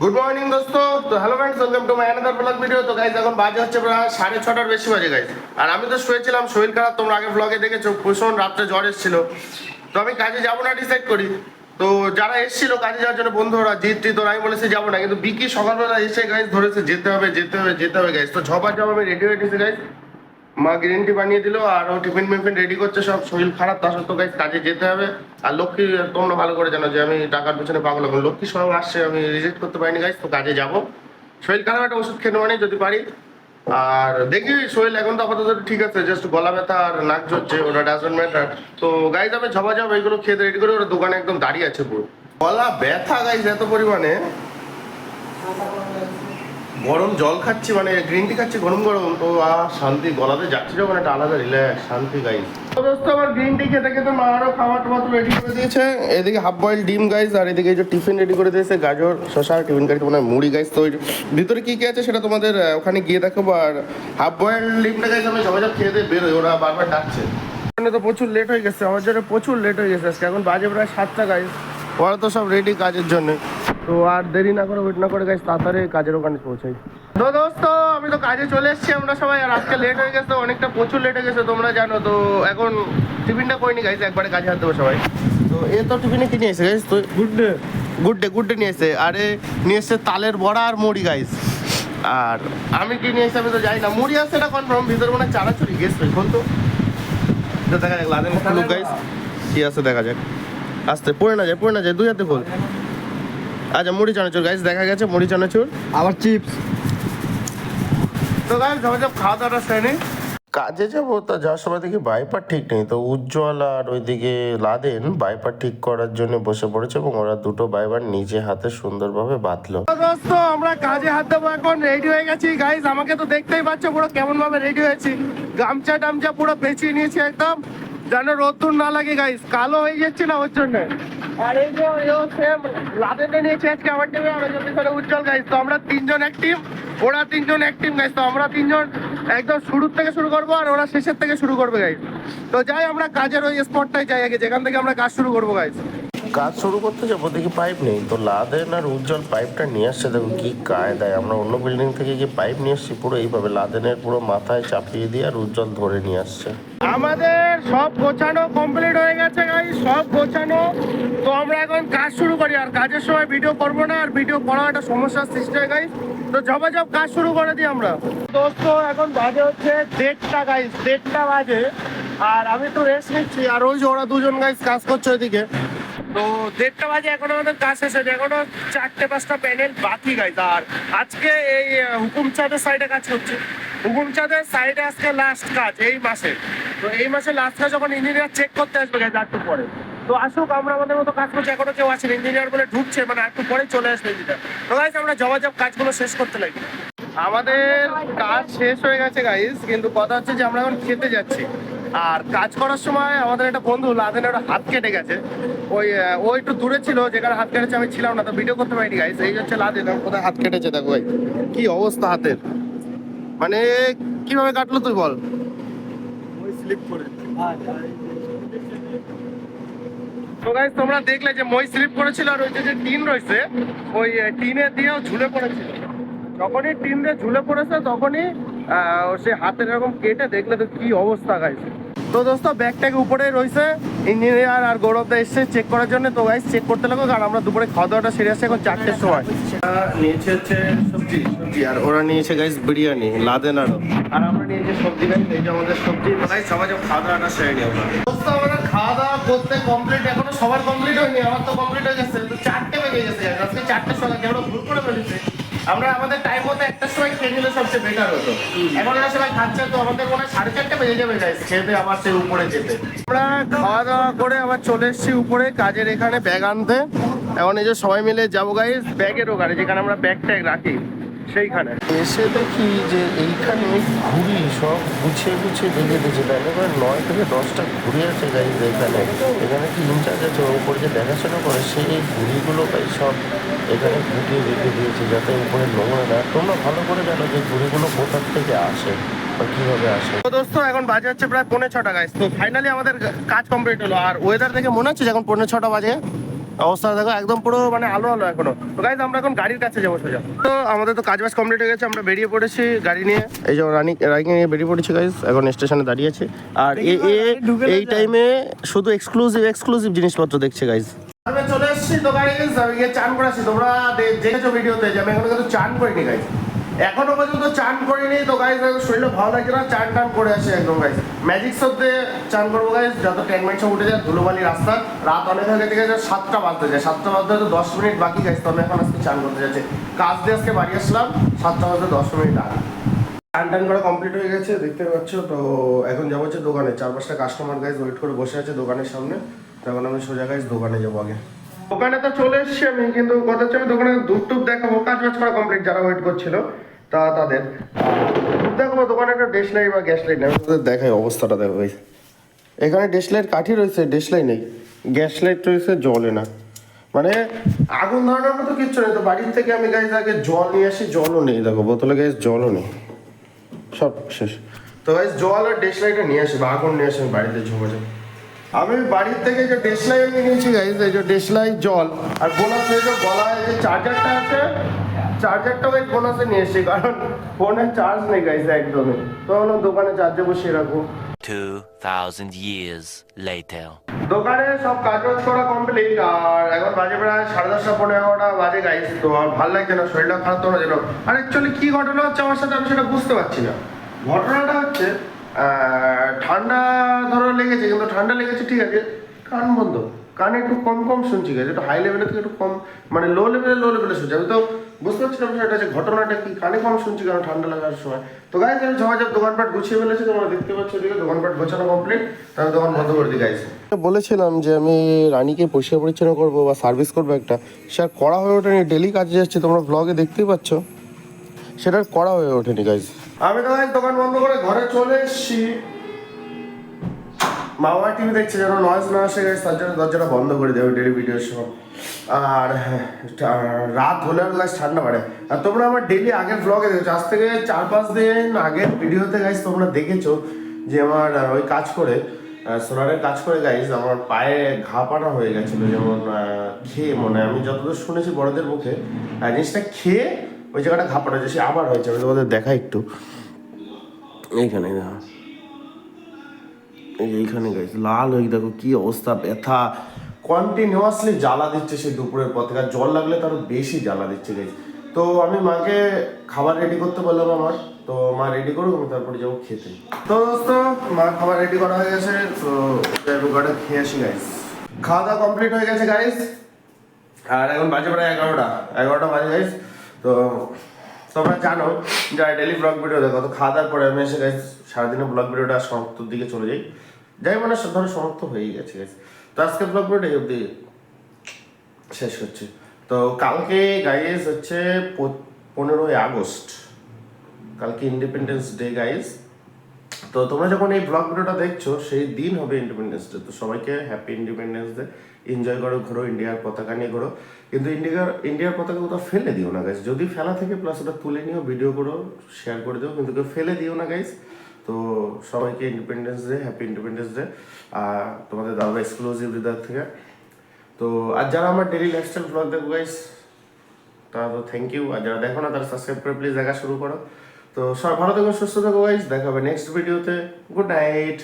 Good morning দোস্ত। তো hello friends welcome to my another blog video তো guys এখন বাজে হচ্ছে প্রায় সাড়ে ছটার বেশি বাজে গাইজ আর আমি তো শুয়েছিলাম, শরীর খারাপ, তোমরা আগে ব্লগে দেখেছ, ভীষণ রাত্রে জ্বর এসেছিল। তো আমি কাজে যাব না ডিসাইড করি। তো যারা এসেছিল কাজে যাওয়ার জন্য, বন্ধুরা জিত ওরা আমি বলেছি যাব না, কিন্তু বিকি সকালবেলা এসে গাইজ ধরেছে, যেতে হবে যেতে হবে যেতে হবে গাইজ তো ঝপার জব আমি রেডি হয়ে গেছি গাইজ মা গ্রিন টি বানিয়ে দিল আর ও টিফিন মিফিন রেডি করছে, সব শরীর খারাপ, তার সত্ত্বেও গাইজ কাজে যেতে হবে। আর লক্ষ্মী তোমরা ভালো করে জানো যে আমি টাকার পিছনে পাগল এখন। লক্ষ্মী স্বয়ং আসছে, আমি রিজেক্ট করতে পারিনি গাইজ তো কাজে যাব। শরীর খারাপ, একটা ওষুধ খেতে মানে যদি পারি। আর দেখি, শরীর এখন তো আপাতত ঠিক আছে জাস্ট গলা ব্যথা আর নাক ঝরছে ওটা ডাজন্ট ম্যাটার তো গাইজ আমি ঝবা যাব এগুলো খেতে রেডি করে ওরা দোকানে একদম দাঁড়িয়ে আছে পুরো। গলা ব্যথা গাইজ এত পরিমাণে। গরম জল খাচ্ছি মানে গ্রিন টি খাচ্ছি, গরম গরম। তো আহ শান্তি, গলাতে যাচ্ছি যখন, একটা আলাদা রিল্যাক্স শান্তি গাইজ দোস্ত আমার গ্রিন টি মা আরও টাবার রেডি করে দিয়েছে। এদিকে হাফ বয়েল ডিম গাইজ আর এদিকে যে টিফিন রেডি করে দিয়েছে, গাজর টিফিন মুড়ি গাইজ তো ভিতরে কি কি আছে সেটা তোমাদের ওখানে গিয়ে দেখাবো। আর হাফ বয়েল ডিমটা সবাই খেয়ে দিয়ে ওরা বারবার তো প্রচুর লেট হয়ে গেছে, আমার জন্য প্রচুর লেট হয়ে গেছে এখন বাজে প্রায় সাতটা গাইজ ওরা তো সব রেডি কাজের জন্য। তো আর দেরি না করে ওয়েট না করে গাইজ তাড়াতাড়ি কাজের ওখানে পৌঁছাই। তো দোস্ত আমি তো কাজে চলে এসেছি আমরা সবাই আর আজকে লেট হয়ে গেছে অনেকটা প্রচুর লেট হয়ে গেছে তোমরা জানো তো এখন টিফিনটা করিনি গাইজ একবারে কাজে হাত দেবো সবাই। তো এ তো টিফিনে কি নিয়ে এসে গাইজ তো good day good day good day নিয়ে এসে আরে নিয়ে এসছে তালের বড়া আর মুড়ি গাইজ আর আমি কি নিয়ে এসে আমি তো জানি না। মুড়ি আসছে এটা কনফার্ম ভিতরে মনে হয় চানাচুরি গেস ভাই বল তো। দেখা যাক লাদেন গাইজ কি আছে দেখা যাক। আস্তে পড়ে না যায় পড়ে না যায় দুই হাতে খোল আচ্ছা মুড়ি চানাচুর গাইজ দেখা গেছে মুড়ি চানাচুর। আবার চিপস তো গাইজ সবাই সব খাওয়া দাওয়াটা সেরে কাজে যাব তা যাওয়ার সময় দেখি বাইপার ঠিক নেই। তো উজ্জ্বল আর ওইদিকে লাদেন বাইপার ঠিক করার জন্য বসে পড়েছে এবং ওরা দুটো বাইবার নিজে হাতে সুন্দরভাবে বাঁধলো। দোস্ত আমরা কাজে হাত দেবো এখন রেডি হয়ে গেছি গাইজ আমাকে তো দেখতেই পাচ্ছ পুরো কেমন ভাবে রেডি হয়েছি। গামছা টামছা পুরো পেঁচিয়ে নিয়েছি একদম। যেন রোদ্দুর না লাগে গাইজ কালো হয়ে যাচ্ছে না ওর জন্য? যে লাদেনটা নিয়েছে আমার যদি উজ্জ্বল গাইজ তো আমরা তিনজন ওরা তিনজন গাইজ তো আমরা তিনজন একদম শুরুর থেকে শুরু আর ওরা শেষের থেকে শুরু করবে গাইজ তো যাই আমরা কাজের ওই যাই আগে, যেখান থেকে আমরা কাজ শুরু করব গাইজ কাজ শুরু করতে যাব, দেখি পাইপ নেই। তো লাদেন আর উজ্জ্বল পাইপটা নিয়ে আসছে, দেখুন কি কায়দায়। আমরা অন্য বিল্ডিং থেকে গিয়ে পাইপ নিয়ে আসছি, পুরো এইভাবে। লাদেনের পুরো মাথায় চাপিয়ে দিয়ে আর উজ্জ্বল ধরে নিয়ে আসছে। আমাদের সব গোছানো কমপ্লিট হয়ে গেছে গাই সব গোছানো। তো আমরা এখন কাজ শুরু করি আর কাজের সময় ভিডিও করব না আর ভিডিও করা একটা সমস্যার সৃষ্টি হয় গাই তো জবা জব কাজ শুরু করে দিই আমরা। দোস্ত এখন বাজে হচ্ছে দেড়টা গাইস দেড়টা বাজে। আর আমি তো রেস্ট নিচ্ছি আর ওই যে ওরা দুজন গাইস কাজ করছে ওইদিকে। তো দেড়টা বাজে এখন আমাদের কাজ শেষ হয়েছে এখনও চারটে পাঁচটা প্যানেল বাকি গাইজ আর আজকে এই আহ, হুকুম চাঁদের সাইডে কাজ হচ্ছে হুকুম চাঁদের সাইডে আজকে লাস্ট কাজ এই মাসে। তো এই মাসে লাস্ট যখন ইঞ্জিনিয়ার চেক করতে আসবে গাইজ একটু পরে। তো আসুক, আমরা আমাদের মতো কাজ করছি, এখনও কেউ আসেন। ইঞ্জিনিয়ার বলে ঢুকছে মানে একটু পরে চলে আসবে ইঞ্জিনিয়ার তো গাইজ আমরা জবাজব কাজগুলো শেষ করতে লাগি। আমাদের কাজ শেষ হয়ে গেছে গাইজ কিন্তু কথা হচ্ছে যে আমরা এখন খেতে যাচ্ছি। আর কাজ করার সময় আমাদের একটা বন্ধু লাদেনের একটা হাত কেটে গেছে। ওই ও একটু দূরে ছিল যেখানে হাত কেটেছে, আমি ছিলাম না, তো ভিডিও করতে পারিনি গাইজ এই হচ্ছে লাদেন কোথায় হাত কেটেছে, দেখো ভাই। কি অবস্থা হাতের? মানে কীভাবে কাটলো তুই বল? তো গাইস তোমরা দেখলে যে মই স্লিপ করেছিল আর ওই যে টিন রয়েছে, ওই টিনে দিয়েও ঝুলে পড়েছিল যখনই টিন দিয়ে ঝুলে পড়েছে, তখনই সে হাতের এরকম কেটে দেখলে তো কি অবস্থা গাইছে তো দোস্ত ব্যাগটাকে উপরে রয়েছে। ইঞ্জিনিয়ার আর গৌরবদা এসছে চেক করার জন্য। তো গাইজ চেক করতে লাগো কারণ আমরা দুপুরে খাওয়া দাওয়াটা সেরে আসছি এখন চারটের সময়। নিয়েছে হচ্ছে সবজি। সবজি আর ওরা নিয়েছে গাইজ বিরিয়ানি লাদেন আরও আর আমরা নিয়েছি সবজি গাইজ এই যে আমাদের সবজি। তো গাইজ সবাই সব খাওয়া দাওয়াটা সেরে নিই আমরা। দোস্ত আমাদের খাওয়া দাওয়া করতে কমপ্লিট এখনও সবার কমপ্লিট হয়নি আমার তো কমপ্লিট হয়ে গেছে। তো চারটে বেজে গেছে আজকে চারটের সময় কেমন ভুল করে ফেলেছে? আমরা আমাদের টাইম মতো একটার সময় খেয়ে নিলে সবচেয়ে বেটার হতো। এখন ওরা সবাই খাচ্ছে তো আমাদের মনে হয় সাড়ে চারটে বেজে যাবে গাইস খেতে আবার সে উপরে যেতে। আমরা খাওয়া দাওয়া করে আবার চলে এসেছি উপরে কাজের এখানে ব্যাগ আনতে। এখন এই যে সবাই মিলে যাব গাইস ব্যাগের ওখানে যেখানে আমরা ব্যাগ ট্যাগ রাখি সেইখানে। এসে দেখি যে এইখানে ঘুড়ি সব গুছিয়ে গুছিয়ে রেখে দিয়েছে। তাহলে করে নয় থেকে দশটা ঘুড়ি আছে গাইজ এখানে। এখানে কি ইনচার্জ আছে উপরে যে দেখাশোনা করে, সেই ঘুড়িগুলো গাই সব এখানে গুটিয়ে রেখে দিয়েছে যাতে উপরে নোংরা না। তোমরা ভালো করে জানো যে ঘুড়িগুলো কোথার থেকে আসে দোস্ত, এখন বাজে হচ্ছে প্রায় পৌনে ছটা গাইজ তো ফাইনালি আমাদের কাজ কমপ্লিট হলো। আর ওয়েদার দেখে মনে হচ্ছে এখন পৌনে ছটা বাজে? অবস্থা দেখো একদম পুরো মানে আলো আলো এখনও। তো গাইজ আমরা এখন গাড়ির কাছে যাব সোজা। তো আমাদের তো কাজ বাজ কমপ্লিট হয়ে গেছে আমরা বেরিয়ে পড়েছি গাড়ি নিয়ে। এই যে রানি রানিং নিয়ে বেরিয়ে পড়েছি গাইজ এখন স্টেশনে দাঁড়িয়ে আছে। আর এ এই টাইমে শুধু এক্সক্লুসিভ এক্সক্লুসিভ জিনিসপত্র দেখছে গাইজ চলে এসেছি তো গাইজ আমি গিয়ে চান করেছি তোমরা দেখেছ ভিডিওতে যে আমি এখনও কিন্তু চান করিনি গাইজ এখনও পর্যন্ত চান করিনি, তো গাইজ শরীরটা ভালো লাগছে না, চান টান করে আসে একদম গাইজ ম্যাজিক শব্দে চান করব গাইজ যত টেন মিনিট উঠে যায় ধুলোবালি রাস্তা, রাত অনেক হয়ে গেছে গেছে সাতটা বাজতে যায়, সাতটা বাজতে হয়তো দশ মিনিট বাকি গাইজ তো আমি এখন আজকে চান করতে যাচ্ছি। কাজ দিয়ে আজকে বাড়ি আসলাম, সাতটা বাজতে দশ মিনিট আগে। টান টান করা কমপ্লিট হয়ে গেছে, দেখতে পাচ্ছ, তো এখন যাব হচ্ছে দোকানে চার পাঁচটা কাস্টমার গাইজ ওয়েট করে বসে আছে দোকানের সামনে তখন আমি সোজা গাইজ দোকানে যাব আগে। দোকানে তো চলে এসেছি আমি, কিন্তু কথা হচ্ছে আমি দোকানে দুধ টুপ দেখাবো কাজ বাজ করা কমপ্লিট যারা ওয়েট করছিল তা তাদের। দেখাবো দোকানে একটা ডেশ লাইট বা গ্যাস লাইট নেই দেখাই অবস্থাটা, দেখো ভাই এখানে ডেশ লাইট কাঠি রয়েছে ডেশ লাইট নেই। গ্যাস লাইট রয়েছে জলে না। মানে আগুন ধরানোর মতো কিচ্ছু নেই। তো বাড়ির থেকে আমি গাইজ আগে জল নিয়ে আসি, জলও নেই, দেখো, বোতলে গাইজ জলও নেই। সব শেষ। তো গাইজ জল আর ডেশ লাইটটা নিয়ে আসি, বা আগুন নিয়ে আসি, আমি বাড়িতে ঝুঁকে আমি বাড়ির থেকে যে ডেশ লাইট নিয়েছি গাইজ এই যে ডেশ লাইট জল, আর বোনাস গলায় যে চার্জারটা আছে চার্জারটা গাইজ বোনাসে নিয়ে এসেছি কারণ ফোনে চার্জ নেই গাইজ একদমই। তো ভাবলাম দোকানে চার্জে বসিয়ে রাখব 2,000 years later. দোকানে সব কাজ বাজ করা কমপ্লিট আর এখন বাজে প্রায় সাড়ে দশটা পনেরো এগারোটা বাজে গাইস তো আর ভালো লাগছে না শরীরটা খারাপ তো না যেন আর অ্যাকচুয়ালি কি ঘটনা হচ্ছে আমার সাথে আমি সেটা বুঝতে পারছি না। ঘটনাটা হচ্ছে আহ, ঠান্ডা ধরো লেগেছে কিন্তু ঠান্ডা লেগেছে ঠিক আছে কান বন্ধ। কানে একটু কম কম শুনছি গেছে একটু হাই লেভেলের থেকে একটু কম মানে লো লেভেলে লো লেভেলে শুনছি। আমি তো বুঝতে পারছি না বিষয়টা যে ঘটনাটা কি কানে কম শুনছি কারণ ঠান্ডা লাগার সময়। তো গাইজ আমি ঝমাঝপ দোকানপাট গুছিয়ে ফেলেছি তোমরা দেখতে পাচ্ছ এদিকে দোকানপাট গোছানো কমপ্লিট আমি দোকান বন্ধ করে দিই গাইজ বলেছিলাম যে আমি রানীকে পরিষ্কার পরিচ্ছন্ন করব বা সার্ভিস করব একটা। সে আর করা হয়ে ওঠেনি ডেলি কাজে যাচ্ছে তোমরা ব্লগে দেখতেই পাচ্ছ। সেটা করা হয়ে ওঠেনি গাইজ আমি তো গাইজ দোকান বন্ধ করে ঘরে চলে এসেছি। মা বাবা টিভি দেখছে যেন নয়েজ না আসে গেছে তার জন্য দরজাটা বন্ধ করে দেবে ডেলি ভিডিওর সময় আর রাত হলে গাছ ঠান্ডা বাড়ে। আর তোমরা আমার ডেলি আগের ব্লগে দেখেছ, আজ থেকে চার পাঁচ দিন আগের ভিডিওতে গাইজ তোমরা দেখেছ যে আমার ওই কাজ করে সোলারের কাজ করে গাইজ আমার পায়ে ঘা পানা হয়ে গেছিল, যেমন খেয়ে, মনে আমি যতদূর শুনেছি বড়দের মুখে জিনিসটা খেয়ে ওই জায়গাটা ঘা পানা হয়েছে, সে আবার হয়েছে, আমি তোমাদের দেখাই একটু। এইখানে দেখো। এইখানে গাইস লাল হয়ে দেখো কি অবস্থা, ব্যথা। কন্টিনিউয়াসলি জ্বালা দিচ্ছে সেই দুপুরের পর থেকে, আর জল লাগলে তারও বেশি জ্বালা দিচ্ছে গাইস তো আমি মাকে খাবার রেডি করতে বললাম আমার। তো মা রেডি করুক, আমি তারপরে যাব খেতে। তো দোস্ত, মা খাবার রেডি করা হয়ে গেছে, তো কটা খেয়ে আসি গাইস খাওয়া দাওয়া কমপ্লিট হয়ে গেছে গাইস আর এখন বাজে প্রায় এগারোটা এগারোটা বাজে গাইস তো তোমরা জানো যারা ডেলি ব্লগ ভিডিও দেখো, তো খাওয়া দাওয়ার পরে আমি এসে গাইস সারাদিনে ব্লগ ভিডিওটা সমাপ্তর দিকে চলে যাই। যাই মানে ধরো সমাপ্ত হয়েই গেছে তো আজকে ব্লগ এই অবধি শেষ করছি। তো কালকে গাইজ হচ্ছে পনেরোই আগস্ট, কালকে ইন্ডিপেন্ডেন্স ডে গাইস তো তোমরা যখন এই ব্লগ ভিডিওটা দেখছ, সেই দিন হবে ইন্ডিপেন্ডেন্স ডে তো সবাইকে হ্যাপি ইন্ডিপেন্ডেন্স ডে এনজয় করো, ঘোরো ইন্ডিয়ার পতাকা নিয়ে ঘোরো। কিন্তু ইন্ডিয়ার ইন্ডিয়ার পতাকা কোথাও ফেলে দিও না গাইস যদি ফেলা থেকে প্লাস ওটা তুলে নিও ভিডিও করো শেয়ার করে দিও। কিন্তু কেউ ফেলে দিও না গাইস তো সবাইকে independence day happy independence day তোমাদের দাদা এক্সক্লুসিভ হৃদয় থেকে। তো আর যারা আমার ডেলি লাইফস্টাইল ব্লগ দেখো গাইস তারা তো থ্যাংক ইউ আর যারা দেখো না, তারা সাবস্ক্রাইব করে প্লিজ দেখা শুরু করো। তো সব ভালো থেকো, সুস্থ থেকো গাইস দেখা হবে নেক্সট ভিডিওতে গুড নাইট